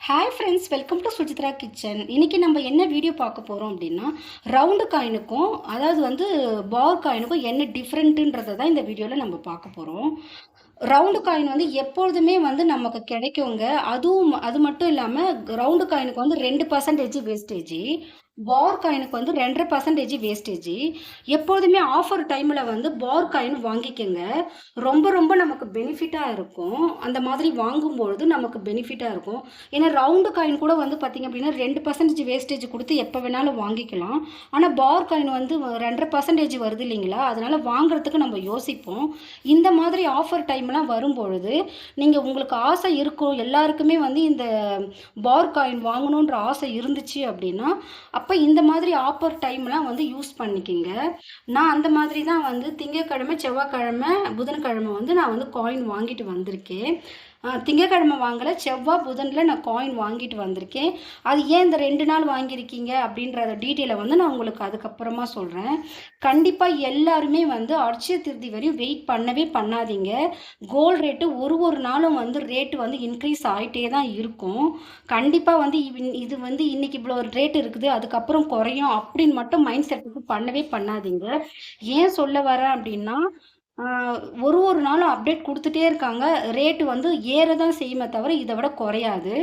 Hi friends welcome to Sujithra kitchen இன்றைக்கி நம்ம என்ன வீடியோ பார்க்க போகிறோம் அப்படின்னா ரவுண்டு காயினுக்கும் அதாவது வந்து பார் காயினுக்கும் என்ன டிஃப்ரெண்ட்டுன்றதை தான் இந்த வீடியோவில் நம்ம பார்க்க போகிறோம் ரவுண்டு காயின் வந்து எப்பொழுதுமே வந்து நமக்கு கிடைக்குங்க. அதுவும் அது மட்டும் இல்லாமல் ரவுண்டு காயினுக்கு வந்து ரெண்டு பர்சன்டேஜ் வேஸ்டேஜ் பார் காயினுக்கு வந்து ரெண்டரை பர்சன்டேஜ் வேஸ்டேஜ் எப்போதுமே ஆஃபர் டைமில் வந்து பார் காயின் வாங்கிக்கோங்க. ரொம்ப ரொம்ப நமக்கு பெனிஃபிட்டாக இருக்கும். அந்த மாதிரி வாங்கும்பொழுது நமக்கு பெனிஃபிட்டாக இருக்கும். ஏன்னா ரவுண்டு காயின் கூட வந்து பார்த்திங்க அப்படின்னா ரெண்டு பர்சன்டேஜ் வேஸ்டேஜ் கொடுத்து எப்போ வேணாலும் வாங்கிக்கலாம். ஆனால் பார் காயின் வந்து ரெண்டரை பர்சன்டேஜ் வருது இல்லைங்களா? அதனால் வாங்குறதுக்கு நம்ம யோசிப்போம். இந்த மாதிரி ஆஃபர் டைம்லாம் வரும்பொழுது நீங்கள் உங்களுக்கு ஆசை இருக்கும். எல்லாருக்குமே வந்து இந்த பார் காயின் வாங்கணுன்ற ஆசை இருந்துச்சு அப்படின்னா அப்போ இந்த மாதிரி ஆப்பர் டைம்லாம் வந்து யூஸ் பண்ணிக்கிங்க. நான் அந்த மாதிரி தான் வந்து திங்கக்கிழமை செவ்வாய்க்கிழமை புதன்கிழமை வந்து நான் வந்து காயின் வாங்கிட்டு வந்திருக்கேன். திங்கக்கிழமை வாங்கலை. செவ்வாய் புதனில் நான் காயின் வாங்கிட்டு வந்திருக்கேன். அது ஏன் இந்த ரெண்டு நாள் வாங்கியிருக்கீங்க அப்படின்றத டீட்டெயிலை வந்து நான் உங்களுக்கு அதுக்கப்புறமா சொல்கிறேன் கண்டிப்பாக எல்லாருமே வந்து அட்சய திருதி வரையும் வெயிட் பண்ணவே பண்ணாதீங்க. கோல்டு ரேட்டு ஒரு ஒரு நாளும் வந்து ரேட்டு வந்து இன்க்ரீஸ் ஆகிட்டே தான் இருக்கும். கண்டிப்பாக வந்து இது வந்து இன்னைக்கு இவ்வளோ ரேட் இருக்குது அதுக்கப்புறம் குறையும் அப்படின்னு மட்டும் மைண்ட் செட்டுக்கு பண்ணவே பண்ணாதீங்க. ஏன் சொல்ல வரேன் அப்படின்னா ஒரு ஒரு நாளும் அப்டேட் கொடுத்துட்டே இருக்காங்க. ரேட்டு வந்து ஏற தான் செய்யுமே தவிர இதை விட குறையாது.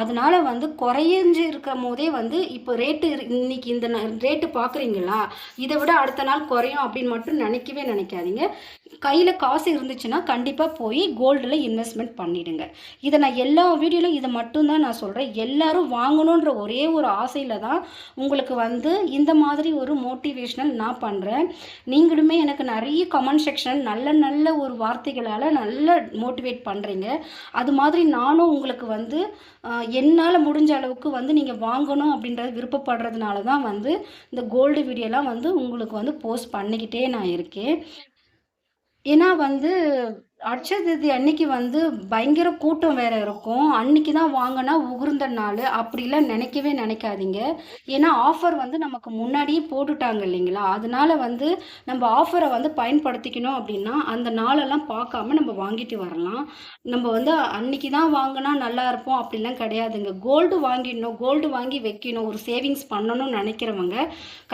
அதனால வந்து குறைஞ்சு இருக்கும் போதே வந்து இப்போ ரேட்டு இன்னைக்கு இந்த ரேட்டு பார்க்குறீங்களா? இதை விட அடுத்த நாள் குறையும் அப்படின்னு மட்டும் நினைக்கவே நினைக்காதீங்க. கையில் காசு இருந்துச்சுன்னா கண்டிப்பாக போய் கோல்டில் இன்வெஸ்ட்மெண்ட் பண்ணிடுங்க. இதை நான் எல்லா வீடியோலையும் இதை மட்டும்தான் நான் சொல்கிறேன் எல்லாரும் வாங்கணுன்ற ஒரே ஒரு ஆசையில் தான் உங்களுக்கு வந்து இந்த மாதிரி ஒரு மோட்டிவேஷனல் நான் பண்ணுறேன் நீங்களுமே எனக்கு நிறைய கமெண்ட் செக்ஷன் நல்ல நல்ல ஒரு வார்த்தைகளால் நல்ல மோட்டிவேட் பண்ணுறீங்க அது மாதிரி நானும் உங்களுக்கு வந்து என்னால் முடிஞ்ச அளவுக்கு வந்து நீங்கள் வாங்கணும் அப்படின்றது விருப்பப்படுறதுனால தான் வந்து இந்த கோல்டு வீடியோலாம் வந்து உங்களுக்கு வந்து போஸ்ட் பண்ணிக்கிட்டே நான் இருக்கேன். ஏன்னா வந்து அட்சய திருதி அன்னைக்கு வந்து பயங்கர கூட்டம் வேற இருக்கும். அன்னைக்கு தான் வாங்கினா உகுர்ந்த நாள். அப்படிலாம் நினைக்கவே நினைக்காதீங்க. ஏன்னா ஆஃபர் வந்து நமக்கு முன்னாடியே போட்டுட்டாங்க இல்லைங்களா? அதனால வந்து நம்ம ஆஃபரை வந்து பயன்படுத்திக்கணும் அப்படின்னா அந்த நாளெல்லாம் பார்க்காம நம்ம வாங்கிட்டு வரலாம். நம்ம வந்து அன்னைக்கு தான் வாங்கினா நல்லா இருப்போம் அப்படிலாம் கிடையாதுங்க. கோல்டு வாங்கிடணும். கோல்டு வாங்கி வைக்கணும். ஒரு சேவிங்ஸ் பண்ணணும்னு நினைக்கிறவங்க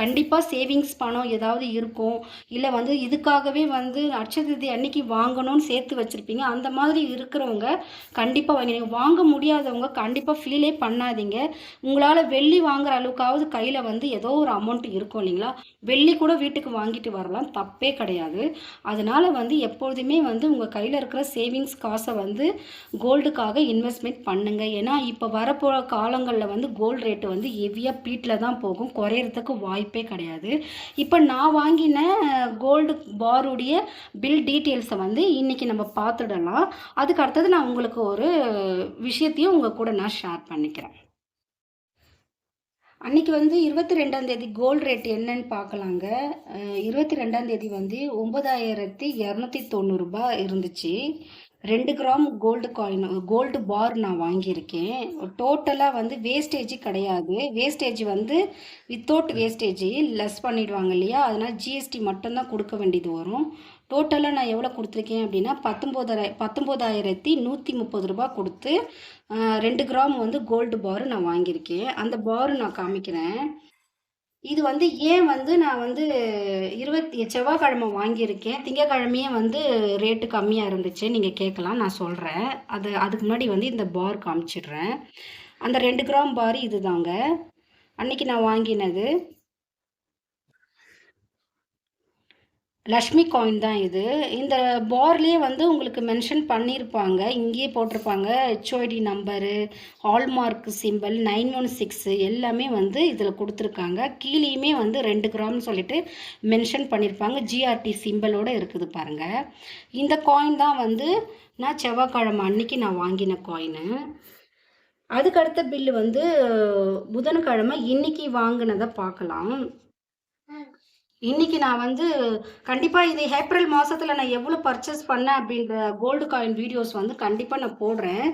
கண்டிப்பாக சேவிங்ஸ் பணம் ஏதாவது இருக்கும். இல்லை வந்து இதுக்காகவே வந்து அட்சதிதி அன்னைக்கு வாங்கணும்னு சேர்த்து சேர்த்து வச்சுருப்பீங்க. அந்த மாதிரி இருக்கிறவங்க கண்டிப்பாக வாங்கி நீங்கள் வாங்க முடியாதவங்க கண்டிப்பாக ஃபீலே பண்ணாதீங்க. உங்களால் வெள்ளி வாங்குற அளவுக்காவது கையில் வந்து ஏதோ ஒரு அமௌண்ட் இருக்கும் இல்லைங்களா? வெள்ளி கூட வீட்டுக்கு வாங்கிட்டு வரலாம். தப்பே கிடையாது. அதனால் வந்து எப்பொழுதுமே வந்து உங்கள் கையில் இருக்கிற சேவிங்ஸ் காசை வந்து கோல்டுக்காக இன்வெஸ்ட்மெண்ட் பண்ணுங்கள் ஏன்னா இப்போ வரப்போகிற காலங்களில் வந்து கோல்டு ரேட்டு வந்து ஹெவியாக பீட்டில் தான் போகும். குறையிறதுக்கு வாய்ப்பே கிடையாது. இப்போ நான் வாங்கின கோல்டு பாருடைய பில் டீட்டெயில்ஸை வந்து இன்றைக்கி நம்ம பார்த்துடலாம். அதுக்கு அடுத்தது நான் உங்களுக்கு ஒரு விஷயத்தையும் உங்கள் கூட நான் ஷேர் பண்ணிக்கிறேன். அன்றைக்கி வந்து இருபத்தி ரெண்டாம் தேதி கோல்டு ரேட் என்னன்னு பார்க்கலாங்க. இருபத்தி ரெண்டாம் தேதி வந்து ஒன்பதாயிரத்தி இரநூத்தி தொண்ணூறுரூபா இருந்துச்சு. ரெண்டு gram gold coin gold bar நான் வாங்கியிருக்கேன். டோட்டலாக வந்து வேஸ்டேஜ் கிடையாது. வேஸ்டேஜ் வந்து வித்தவுட் வேஸ்டேஜ் லெஸ் பண்ணிடுவாங்க இல்லையா? அதனால் ஜிஎஸ்டி மட்டும்தான் கொடுக்க வேண்டியது வரும். டோட்டலாக நான் எவ்வளோ கொடுத்துருக்கேன் அப்படின்னா பத்தொம்போதாயிர பத்தொம்போதாயிரத்தி நூற்றி முப்பது ரூபா கொடுத்து ரெண்டு கிராம் வந்து கோல்டு பார் நான் வாங்கியிருக்கேன். அந்த பார் நான் காமிக்கிறேன். இது வந்து ஏன் வந்து நான் வந்து இருபத்தி செவ்வாய்க்கிழமை வாங்கியிருக்கேன். திங்கக்கிழமையே வந்து ரேட்டு கம்மியாக இருந்துச்சு. நீங்கள் கேட்கலாம் நான் சொல்கிறேன் அது அதுக்கு முன்னாடி வந்து இந்த பார் காமிச்சிடுறேன். அந்த ரெண்டு கிராம் பார் இதுதாங்க. அன்னைக்கு நான் வாங்கினது. லக்ஷ்மி காயின் தான் இது. இந்த பார்லேயே வந்து உங்களுக்கு மென்ஷன் பண்ணியிருப்பாங்க இங்கேயே போட்டிருப்பாங்க. HOD number hallmark simple nine one six எல்லாமே வந்து இதில் கொடுத்துருக்காங்க. கீழேயுமே வந்து ரெண்டு கிராம்னு சொல்லிட்டு மென்ஷன் பண்ணியிருப்பாங்க ஜிஆர்டி சிம்பிளோடு இருக்குது பாருங்கள் இந்த காயின் தான் வந்து நான் செவ்வாய்க்கிழமை அன்னைக்கு நான் வாங்கின காயினு அதுக்கு அடுத்த பில்லு வந்து புதன்கிழமை இன்னைக்கு வாங்கினதை பார்க்கலாம். இன்னைக்கு நான் வந்து கண்டிப்பாக இது ஏப்ரல் மாதத்தில் நான் எவ்வளோ பர்ச்சேஸ் பண்ணேன் அப்படின்ற கோல்டு காயின் வீடியோஸ் வந்து கண்டிப்பாக நான் போடுறேன்.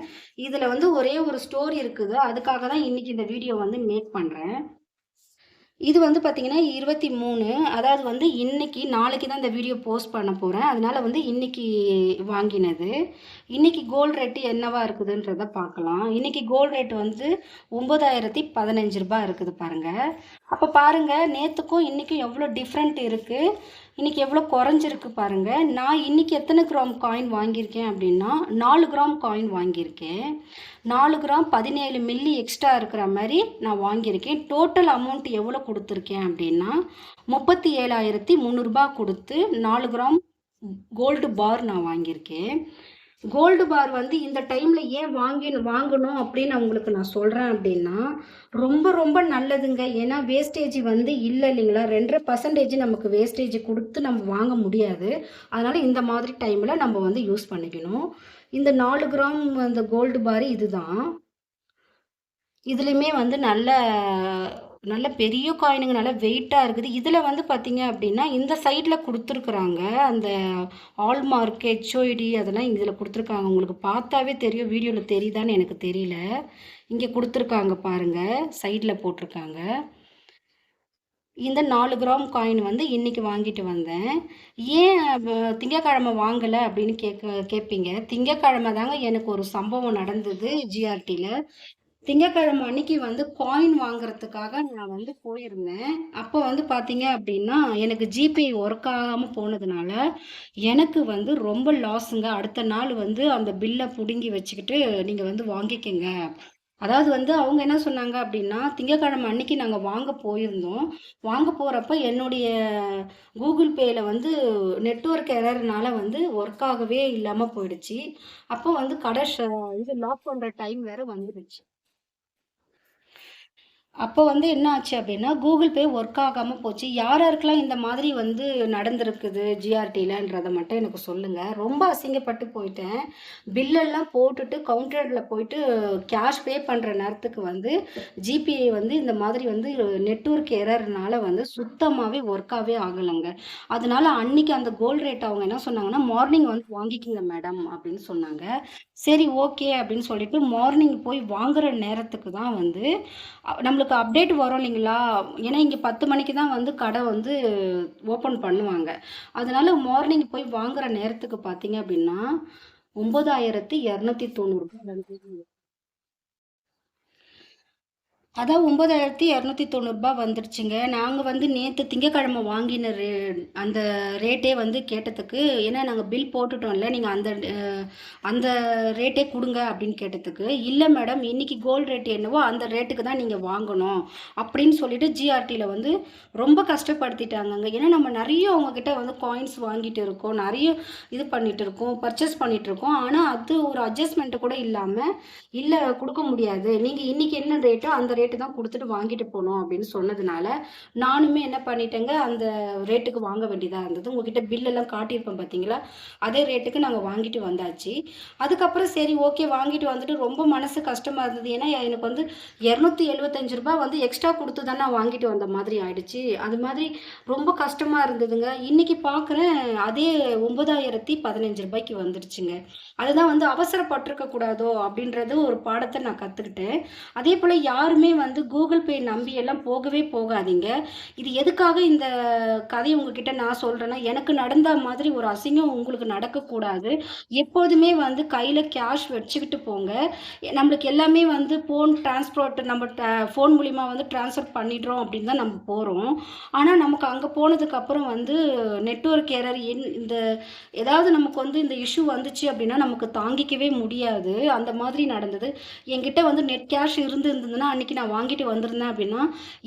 இதில் வந்து ஒரே ஒரு ஸ்டோரி இருக்குது. அதுக்காக தான் இன்றைக்கி இந்த வீடியோ வந்து மேக் பண்ணுறேன் இது வந்து பார்த்திங்கன்னா இருபத்தி மூணு அதாவது வந்து இன்றைக்கி நாளைக்கு தான் இந்த வீடியோ போஸ்ட் பண்ண போகிறேன் அதனால வந்து இன்னைக்கு வாங்கினது. இன்றைக்கி கோல்டு ரேட்டு என்னவா இருக்குதுன்றத பார்க்கலாம். இன்றைக்கி கோல்டு ரேட் வந்து ஒம்பதாயிரத்தி பதினஞ்சு ரூபா இருக்குது பாருங்க. அப்போ பாருங்கள் நேற்றுக்கும் இன்றைக்கும் எவ்வளோ டிஃப்ரெண்ட் இருக்குது இன்னைக்கு எவ்வளோ குறைஞ்சிருக்கு பாருங்கள் நான் இன்னைக்கு எத்தனை கிராம் காயின் வாங்கியிருக்கேன் அப்படின்னா, நாலு கிராம் காயின் வாங்கியிருக்கேன். நாலு கிராம் 17 மில்லி எக்ஸ்ட்ரா இருக்கிற மாதிரி நான் வாங்கியிருக்கேன். டோட்டல் அமௌண்ட் எவ்வளோ கொடுத்துருக்கேன் அப்படின்னா, முப்பத்தி ஏழாயிரத்தி முந்நூறுரூபா கொடுத்து நாலு கிராம் கோல்டு பார் நான் வாங்கியிருக்கேன். கோல்டு பார் வந்து இந்த டைமில் ஏன் வாங்கி வாங்கணும் அப்படின்னு உங்களுக்கு நான் சொல்கிறேன் அப்படின்னா, ரொம்ப ரொம்ப நல்லதுங்க. ஏன்னா வேஸ்டேஜ் வந்து இல்லை இல்லைங்களா? 2.5% நமக்கு வேஸ்டேஜ் கொடுத்து நம்ம வாங்க முடியாது. அதனால் இந்த மாதிரி டைமில் நம்ம வந்து யூஸ் பண்ணிக்கணும். இந்த நாலு கிராம் அந்த கோல்டு பார் இதுதான். இதுலேயுமே வந்து நல்ல நல்ல பெரிய காயினுங்க. நல்ல வெயிட்டாக இருக்குது. இதில் வந்து பார்த்தீங்க அப்படின்னா, இந்த சைடில் கொடுத்துருக்குறாங்க அந்த ஆல் மார்க் ஹெச்ஓடி அதெல்லாம் இதில் கொடுத்துருக்காங்க உங்களுக்கு பார்த்தாவே தெரியும். வீடியோவில் தெரியுதான்னு எனக்கு தெரியல. இங்கே கொடுத்துருக்காங்க பாருங்க. சைடில் போட்டிருக்காங்க இந்த நாலு கிராம் காயின் வந்து இன்றைக்கி வாங்கிட்டு வந்தேன். ஏன் திங்கக்கிழமை வாங்கலை அப்படின்னு கேட்க கேட்பீங்க. திங்கக்கிழமை தாங்க எனக்கு ஒரு சம்பவம் நடந்தது ஜிஆர்டியில் திங்கட்கிழமை அன்னைக்கு வந்து காயின் வாங்குறதுக்காக நான் வந்து போயிருந்தேன். அப்போ வந்து பார்த்தீங்க அப்படின்னா, எனக்கு ஜிபே ஒர்க் ஆகாமல் போனதுனால, எனக்கு வந்து ரொம்ப லாஸுங்க. அடுத்த நாள் வந்து அந்த பில்லை பிடுங்கி வச்சுக்கிட்டு, நீங்கள் வந்து வாங்கிக்கங்க. அதாவது வந்து அவங்க என்ன சொன்னாங்க அப்படின்னா, திங்கக்கிழமை அன்னைக்கு நாங்கள் வாங்க போயிருந்தோம். வாங்க போகிறப்ப என்னுடைய கூகுள் பேயில் வந்து நெட்ஒர்க் எரர்னால வந்து ஒர்க் ஆகவே இல்லாமல் போயிடுச்சு. அப்போ வந்து கடை இது லாக் பண்ணுற டைம் வேறு வந்துடுச்சு அப்போ வந்து என்ன ஆச்சு அப்படின்னா, கூகுள் பே ஒர்க் ஆகாமல் போச்சு. யார் யாருக்கெல்லாம் இந்த மாதிரி வந்து நடந்திருக்குது ஜிஆர்டியிலன்றதை மட்டும் எனக்கு சொல்லுங்கள் ரொம்ப அசிங்கப்பட்டு போயிட்டேன். பில்லெல்லாம் போட்டுட்டு கவுண்டரில் போயிட்டு கேஷ் பே பண்ணுற நேரத்துக்கு வந்து, ஜிபே வந்து இந்த மாதிரி வந்து நெட்ஒர்க் எரர்னால வந்து சுத்தமாகவே ஒர்க்காகவே ஆகலைங்க அதனால அன்னைக்கு அந்த கோல்டு ரேட் அவங்க என்ன சொன்னாங்கன்னா, "மார்னிங் வந்து வாங்கிக்கிங்க மேடம்" அப்படின்னு சொன்னாங்க. சரி ஓகே அப்படின்னு சொல்லிட்டு மார்னிங் போய் வாங்குற நேரத்துக்கு தான் வந்து நம்மளுக்கு இப்போ அப்டேட் வரும் இல்லைங்களா? ஏன்னா இங்கே பத்து மணிக்கு தான் வந்து கடை வந்து ஓப்பன் பண்ணுவாங்க. அதனால மார்னிங் போய் வாங்குற நேரத்துக்கு பார்த்தீங்க அப்படின்னா, ஒம்பதாயிரத்தி இரநூத்தி தொண்ணூறுபா அதான் ரூ. 9,290 வந்துருச்சுங்க. நாங்கள் வந்து நேற்று திங்கக்கிழமை வாங்கின ரே அந்த ரேட்டே வந்து கேட்டதுக்கு, ஏன்னா நாங்கள் பில் போட்டுட்டோம்ல, நீங்கள் அந்த அந்த ரேட்டே கொடுங்க அப்படின்னு கேட்டதுக்கு, இல்லை மேடம் இன்றைக்கி கோல்டு ரேட் என்னவோ அந்த ரேட்டுக்கு தான் நீங்கள் வாங்கணும்." அப்படின்னு சொல்லிட்டு ஜிஆர்டியில் வந்து ரொம்ப கஷ்டப்படுத்திட்டாங்கங்க. ஏன்னா நம்ம நிறைய அவங்கக்கிட்ட வந்து காயின்ஸ் வாங்கிட்டு இருக்கோம். நிறைய இது பண்ணிட்டு இருக்கோம். பர்ச்சேஸ் பண்ணிட்டு இருக்கோம். ஆனால் அது ஒரு அட்ஜஸ்ட்மெண்ட்டு கூட இல்லாமல் இல்லை கொடுக்க முடியாது. நீங்கள் இன்றைக்கி என்ன ரேட்டோ அந்த ரேட் ரேட்டு தான் கொடுத்துட்டு வாங்கிட்டு போனோம் அப்படின்னு சொன்னதுனால, நானுமே என்ன பண்ணிட்டேங்க, அந்த ரேட்டுக்கு வாங்க வேண்டியதாக இருந்தது. உங்ககிட்ட பில்லெல்லாம் காட்டியிருப்பேன் பார்த்தீங்களா? அதே ரேட்டுக்கு நாங்கள் வாங்கிட்டு வந்தாச்சு. அதுக்கப்புறம் சரி ஓகே வாங்கிட்டு வந்துட்டு ரொம்ப மனசு கஷ்டமாக இருந்தது. ஏன்னா எனக்கு வந்து இரநூத்தி எழுபத்தஞ்சு ரூபாய் வந்து எக்ஸ்ட்ரா கொடுத்து தான் நான் வாங்கிட்டு வந்த மாதிரி ஆயிடுச்சு. அது மாதிரி ரொம்ப கஷ்டமாக இருந்ததுங்க. இன்னைக்கு பார்க்குறேன் அதே ஒம்போதாயிரத்தி பதினஞ்சு ரூபாய்க்கு வந்துடுச்சுங்க அதுதான் வந்து அவசரப்பட்டிருக்க கூடாதோ அப்படின்றது ஒரு பாடத்தை நான் கற்றுக்கிட்டேன் அதே போல் யாருமே வந்து கூகுள் பே நம்பி எல்லாம் போகவே போகாதீங்க. இது எதுக்காக இந்த கதையை உங்ககிட்ட நான் சொல்றேன்னா, எனக்கு நடந்த மாதிரி ஒரு அசிங்கம் உங்களுக்கு நடக்கக்கூடாது. எப்போதுமே வந்து கையில கேஷ் வச்சுக்கிட்டு போங்க. நம்மளுக்கு எல்லாமே வந்து ஃபோன் டிரான்ஸ்போர்ட் நம்ம ட ஃபோன் மூலிமா வந்து டிரான்ஸ்ஃபர் பண்ணிடுறோம் அப்படின்னு தான் நம்ம போகிறோம் ஆனால் நமக்கு அங்கே போனதுக்கப்புறம் வந்து நெட்ஒர்க் ஏரர் என் இந்த ஏதாவது நமக்கு வந்து இந்த இஷ்யூ வந்துச்சு அப்படின்னா, நமக்கு தாங்கிக்கவே முடியாது. அந்த மாதிரி நடந்தது. என்கிட்ட வந்து நெட் கேஷ் இருந்திருந்ததுன்னா, அன்றைக்கி நான் வாங்கிட்டு வந்திருந்தேன் அப்படின்னா,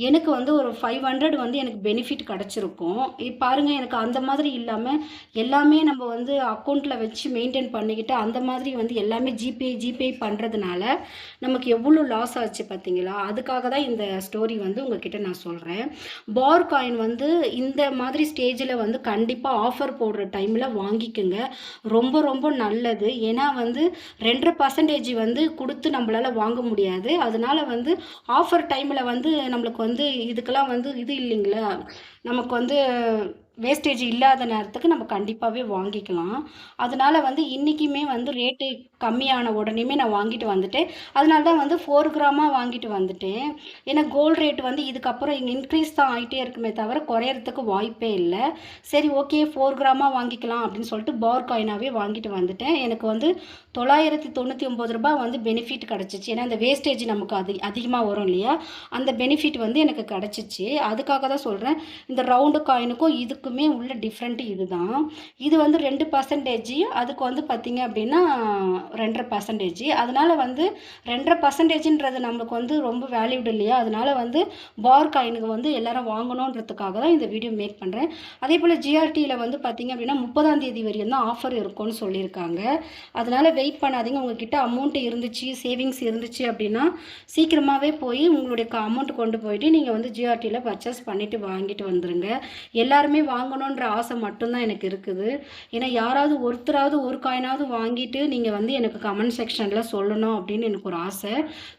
எனக்கு வந்து ஒரு 500 வந்து எனக்கு பெனிஃபிட் கிடச்சிருக்கும் பாருங்கள் எனக்கு அந்த மாதிரி இல்லாமல் எல்லாமே நம்ம வந்து அக்கௌண்ட்டில் வச்சு மெயின்டெயின் பண்ணிக்கிட்டு, அந்த மாதிரி வந்து எல்லாமே ஜிபே ஜிபே பண்ணுறதுனால நமக்கு எவ்வளோ லாஸ் ஆச்சு பார்த்தீங்களா? அதுக்காக தான் இந்த ஸ்டோரி வந்து உங்ககிட்ட நான் சொல்கிறேன் பார் காயின் வந்து இந்த மாதிரி ஸ்டேஜில் வந்து கண்டிப்பாக ஆஃபர் போடுற டைமில் வாங்கிக்கோங்க ரொம்ப ரொம்ப நல்லது. ஏன்னா வந்து 2.5% வந்து கொடுத்து நம்மளால் வாங்க முடியாது. அதனால் வந்து ஆஃபர் டைமில் வந்து நம்மளுக்கு வந்து இதுக்கெல்லாம் வந்து இது இல்லைங்களா? நமக்கு வந்து வேஸ்டேஜ் இல்லாத நேரத்துக்கு நம்ம கண்டிப்பாகவே வாங்கிக்கலாம். அதனால வந்து இன்றைக்குமே வந்து ரேட்டு கம்மியான உடனேமே நான் வாங்கிட்டு வந்துட்டேன். அதனால தான் வந்து ஃபோர் கிராமாக வாங்கிட்டு வந்துட்டேன். ஏன்னா கோல்டு ரேட் வந்து இதுக்கப்புறம் இங்கே இன்க்ரீஸ் தான் ஆகிட்டே இருக்குமே தவிர குறையறதுக்கு வாய்ப்பே இல்லை. சரி ஓகே ஃபோர் கிராமாக வாங்கிக்கலாம் அப்படின்னு சொல்லிட்டு பார் காயினாகவே வாங்கிட்டு வந்துட்டேன். எனக்கு வந்து தொள்ளாயிரத்தி தொண்ணூற்றி ஒம்பது ரூபாய் வந்து பெனிஃபிட் கிடச்சிச்சு. ஏன்னா அந்த வேஸ்டேஜ் நமக்கு அது அதிகமாக வரும் இல்லையா? அந்த பெனிஃபிட் வந்து எனக்கு கிடச்சிச்சு. அதுக்காக தான் சொல்கிறேன் இந்த ரவுண்டு காயினுக்கும் ரெண்டுத்துக்குமே உள்ள டிஃப்ரெண்ட்டு இதுதான். இது வந்து ரெண்டு பர்சன்டேஜ் அதுக்கு வந்து பார்த்திங்க அப்படின்னா ரெண்டரை பர்சன்டேஜ் அதனால் வந்து ரெண்டரை பர்சன்டேஜ்ன்றது நம்மளுக்கு வந்து ரொம்ப வேல்யூடு இல்லையா? அதனால் வந்து பார் காயினுக்கு வந்து எல்லாரும் வாங்கணுன்றதுக்காக தான் இந்த வீடியோ மேக் பண்ணுறேன் அதே போல் ஜிஆர்டியில் வந்து பார்த்திங்க அப்படின்னா முப்பதாம் தேதி வரையும் தான் ஆஃபர் இருக்கும்னு சொல்லியிருக்காங்க. அதனால் வெயிட் பண்ணாதீங்க. உங்ககிட்ட அமௌண்ட் இருந்துச்சு சேவிங்ஸ் இருந்துச்சு அப்படின்னா சீக்கிரமாகவே போய் உங்களுடைய அமௌண்ட் கொண்டு போயிட்டு நீங்கள் வந்து ஜிஆர்டியில் பர்ச்சேஸ் பண்ணிவிட்டு வாங்கிட்டு வந்துடுங்க எல்லாருமே வாங்கணுன்ற ஆசை மட்டும்தான் எனக்கு இருக்குது. ஏன்னா யாராவது ஒருத்தராவது ஒரு காயினாவது வாங்கிட்டு நீங்கள் வந்து எனக்கு கமெண்ட் செக்ஷனில் சொல்லணும் அப்படின்னு எனக்கு ஒரு ஆசை.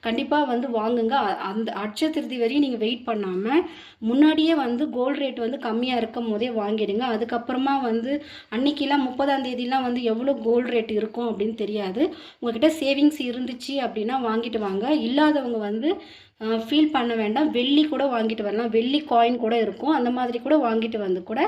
கண்டிப்பாக வந்து வாங்குங்க. அந்த அட்ச திருதி வரையும் நீங்கள் வெயிட் பண்ணாமல் முன்னாடியே வந்து கோல்டு ரேட் வந்து கம்மியாக இருக்கும் போதே வாங்கிடுங்க. அதுக்கப்புறமா வந்து அன்னைக்கெல்லாம் முப்பதாம் தேதியெலாம் வந்து எவ்வளோ கோல்டு ரேட் இருக்கும் அப்படின்னு தெரியாது. உங்ககிட்ட சேவிங்ஸ் இருந்துச்சு அப்படின்னா வாங்கிட்டு வாங்க. இல்லாதவங்க வந்து ஃபீல் பண்ண வேண்டாம். வெள்ளி கூட வாங்கிட்டு வரலாம். வெள்ளி காயின் கூட இருக்கும். அந்த மாதிரி கூட வாங்கிட்டு வந்து கூட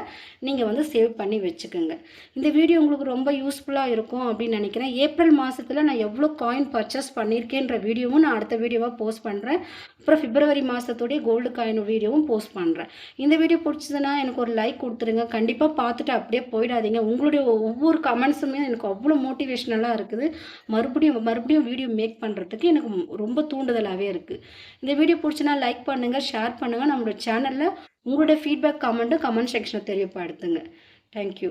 நீங்கள் வந்து சேவ் பண்ணி வச்சுக்கோங்க. இந்த வீடியோ உங்களுக்கு ரொம்ப யூஸ்ஃபுல்லாக இருக்கும் அப்படின்னு நினைக்கிறேன். ஏப்ரல் மாதத்தில் நான் எவ்வளோ காயின் பர்ச்சேஸ் பண்ணியிருக்கேன்ற வீடியோவும் நான் அடுத்த வீடியோவாக போஸ்ட் பண்ணுறேன் அப்புறம் பிப்ரவரி மாதத்துடைய கோல்டு காயின் வீடியோவும் போஸ்ட் பண்ணுறேன் இந்த வீடியோ பிடிச்சதுன்னா எனக்கு ஒரு லைக் கொடுத்துருங்க. கண்டிப்பாக பார்த்துட்டு அப்படியே போயிடாதீங்க. உங்களுடைய ஒவ்வொரு கமெண்ட்ஸுமே எனக்கு அவ்வளோ மோட்டிவேஷ்னலாக இருக்குது. மறுபடியும் மறுபடியும் வீடியோ மேக் பண்ணுறதுக்கு எனக்கு ரொம்ப தூண்டுதலாகவே இருக்குது இந்த வீடியோ பிடிச்சினா லைக் பண்ணுங்கள் ஷேர் பண்ணுங்கள் நம்மளோட சேனலில் உங்களோட ஃபீட்பேக் கமெண்ட்டும் கமெண்ட் செக்ஷனில் தெரியப்படுத்துங்க. தேங்க்யூ